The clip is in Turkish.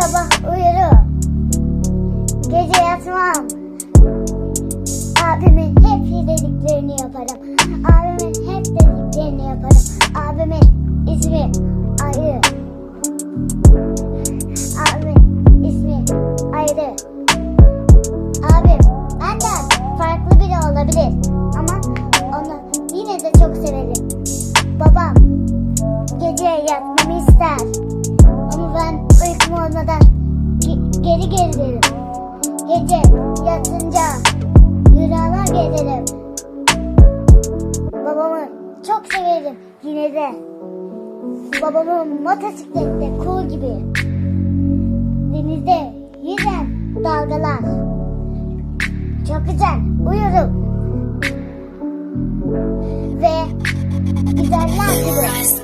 Sabah uyurum. Gece yatmam. Abimin hep dediklerini yaparım. Abimin hep dediklerini yaparım. Abimin ismi Ayı. Geri gelirim. Gece yatınca yürüyana gelirim. Babamı çok severim yine de. Babamın motosiklette kuğu gibi. Denizde yüzen dalgalar. Çok güzel uyurum. Ve güzeller gibi.